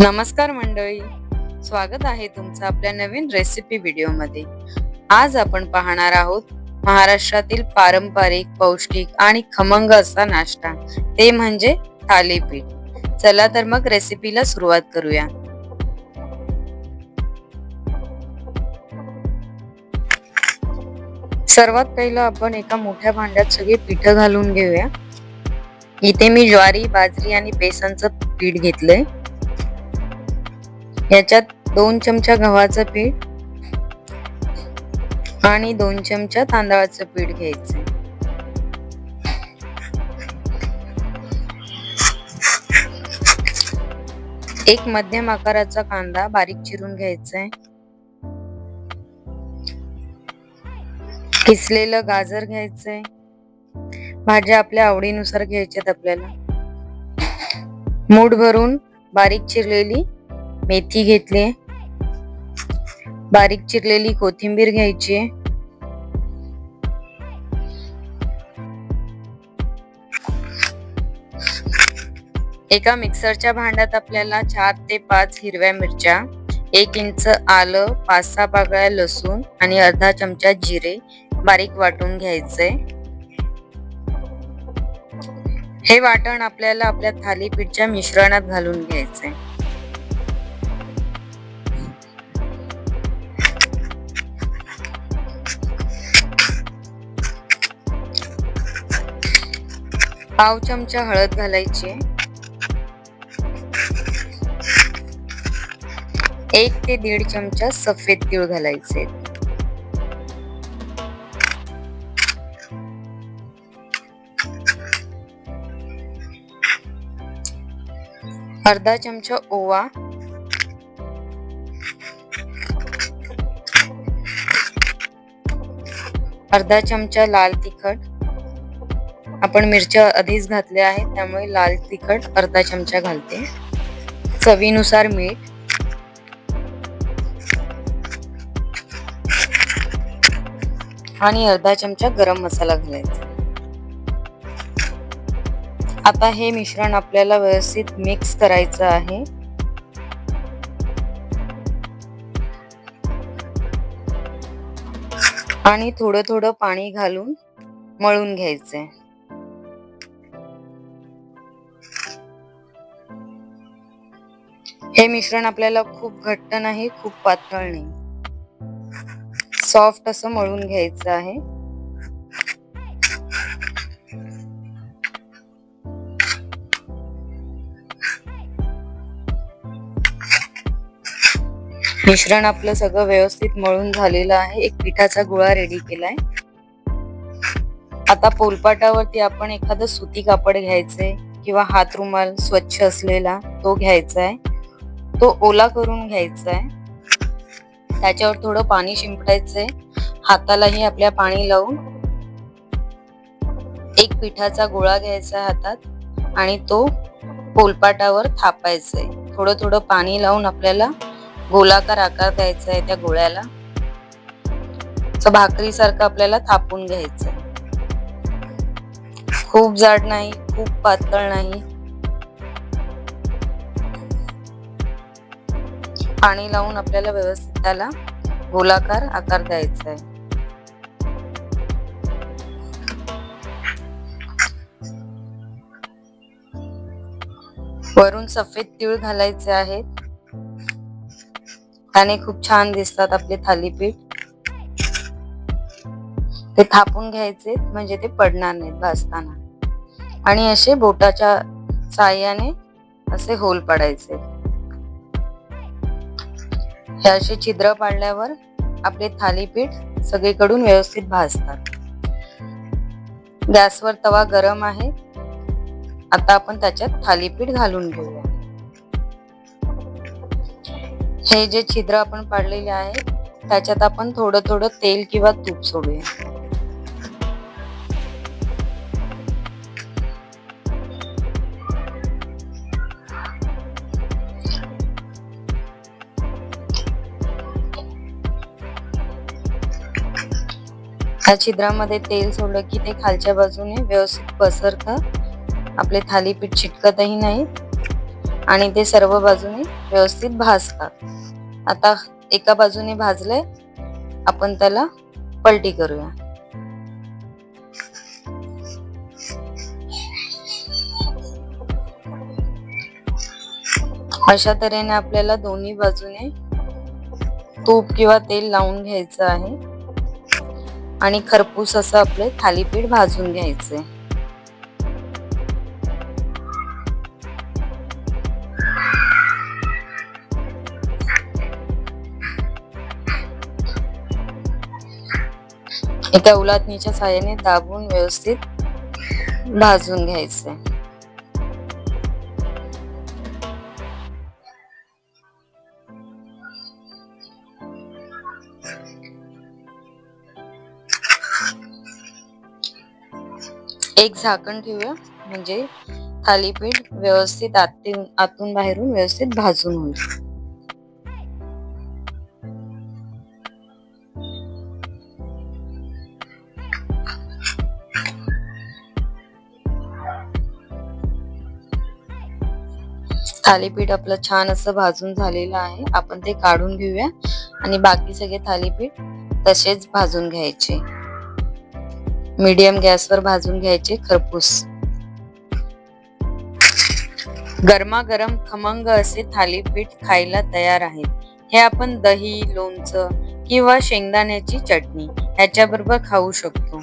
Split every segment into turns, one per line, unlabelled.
नमस्कार मंडळी. स्वागत आहे तुमचं आपल्या नवीन रेसिपी व्हिडिओमध्ये आज आपण पाहणार आहोत महाराष्ट्रातील पारंपरिक पौष्टिक आणि खमंग असा नाश्ता. ते म्हणजे थालीपीठ. चला तर मग रेसिपीला सुरुवात करूया. सर्वात पहिलं आपण एका मोठ्या भांड्यात सगळी पीठ घालून घेऊया. इथे मी ज्वारी बाजरी आणि बेसनचं पीठ घेतलंय. याच्यात दोन चमचा गव्हाचं पीठ आणि दोन चमचा तांदळाचं पीठ घ्यायचं. एक मध्यम आकाराचा कांदा बारीक चिरून घ्यायचा आहे किसलेलं गाजर घ्यायचंय. भाज्या आपल्या आवडीनुसार घ्यायच्यात आपल्याला. मूठ भरून बारीक चिरलेली मेथी घेतली. बारीक चिरलेली कोथिंबीर घ्यायची. एका मिक्सरच्या भांड्यात आपल्याला चार ते पाच हिरव्या मिरच्या एक इंच आलं पाच सहा पाकळ्या लसूण आणि अर्धा चमचा जिरे बारीक वाटून घ्यायचंय हे वाटण आपल्याला आपल्या थालीपीठच्या मिश्रणात घालून घ्यायचंय पाव चमचा हळद घालायची. एक ते दीड चमचा सफेद तीळ घालायचे. अर्धा चमचा ओवा. अर्धा चमचा लाल तिखट. आपण मिरच्या आधीच घातल्या आहेत त्यामुळे लाल तिखट अर्धा चमचा घालते. चवीनुसार मीठ. आणि अर्धा चमचा गरम मसाला घालायचा. आता हे मिश्रण आपल्याला व्यवस्थित मिक्स करायचं आहे. आणि थोडं थोडं पाणी घालून मळून घ्यायचंय. हे मिश्रण आपल्याला खूप घट्ट नाही खूप पातळ नाही. सॉफ्ट असं मळून घ्यायचं आहे. मिश्रण आपलं सगळं व्यवस्थित मळून झालेलं आहे. एक पिठाचा गोळा रेडी केलाय. आता पोलपाटावरती आपण एखादं सुती कापड घ्यायचंय किंवा हात रुमाल स्वच्छ असलेला तो घ्यायचा आहे तो ओला करून घ्यायचा आहे त्याच्यावर थोडं पाणी शिंपडायचंय. हातालाही आपल्या पाणी लावून एक पिठाचा गोळा घ्यायचा हातात आणि तो पोलपाटावर थापायचा आहे थोडं थोडं पाणी लावून आपल्याला गोलाकार आकार द्यायचा आहे त्या गोळ्याला. भाकरी सारखं आपल्याला थापून घ्यायचंय. खूप जाड नाही खूप पातळ नाही. पाणी लावून आपल्याला व्यवस्थित त्याला गोलाकार आकार द्यायचा आहे वरून सफेद तीळ घालायचे आहेत. त्याने खूप छान दिसतात आपले थालीपीठ. ते थापून घ्यायचे म्हणजे ते पडणार नाहीत भाजताना. आणि असे बोटाच्या साह्याने असे होल पडायचे. हे असे छिद्र पाडल्यावर आपले थालीपीठ सगळीकडून व्यवस्थित भाजतात. गॅसवर तवा गरम आहे. आता आपण त्याच्यात थालीपीठ घालून घेऊया. हे जे छिद्र आपण पाडलेले आहे त्याच्यात आपण थोडं थोडं तेल किंवा तूप सोडूया. ह्या छिद्रामध्ये तेल सोडलं की ते खालच्या बाजूने व्यवस्थित पसरतं. आपले थालीपीठ चिटकतही नाही आणि ते सर्व बाजूने व्यवस्थित भाजतात. आता एका बाजूने भाजले आपण त्याला पलटी करूया. अशा तऱ्हेने आपल्याला दोन्ही बाजूने तूप किंवा तेल लावून घ्यायचं आहे. आणि खरपूस असं आपले थालीपीठ भाजून घ्यायचे एका उलाटणीच्या साह्याने दाबून व्यवस्थित भाजून घ्यायचे एक झाकण ठेवूया. म्हणजे थालीपीठ व्यवस्थित आतून आतून बाहेरून व्यवस्थित भाजून होईल थालीपीठ आपलं छान असं भाजून झालेलं आहे. आपण ते काढून घेऊया. आणि बाकी सगळे थालीपीठ तसेच भाजून घ्यायचे. मीडियम गॅसवर भाजून घ्यायचे खरपूस. गरमागरम खमंग असे थालीपीठ खायला तयार आहेत हे आपण दही लोणचं किंवा शेंगदाण्याची चटणी ह्याच्याबरोबर खाऊ शकतो.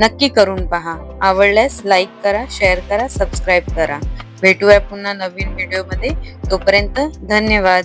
नक्की करून पहा. आवडल्यास लाईक करा शेअर करा सबस्क्राईब करा. भेटूया पुन्हा नवीन व्हिडिओमध्ये. तोपर्यंत धन्यवाद.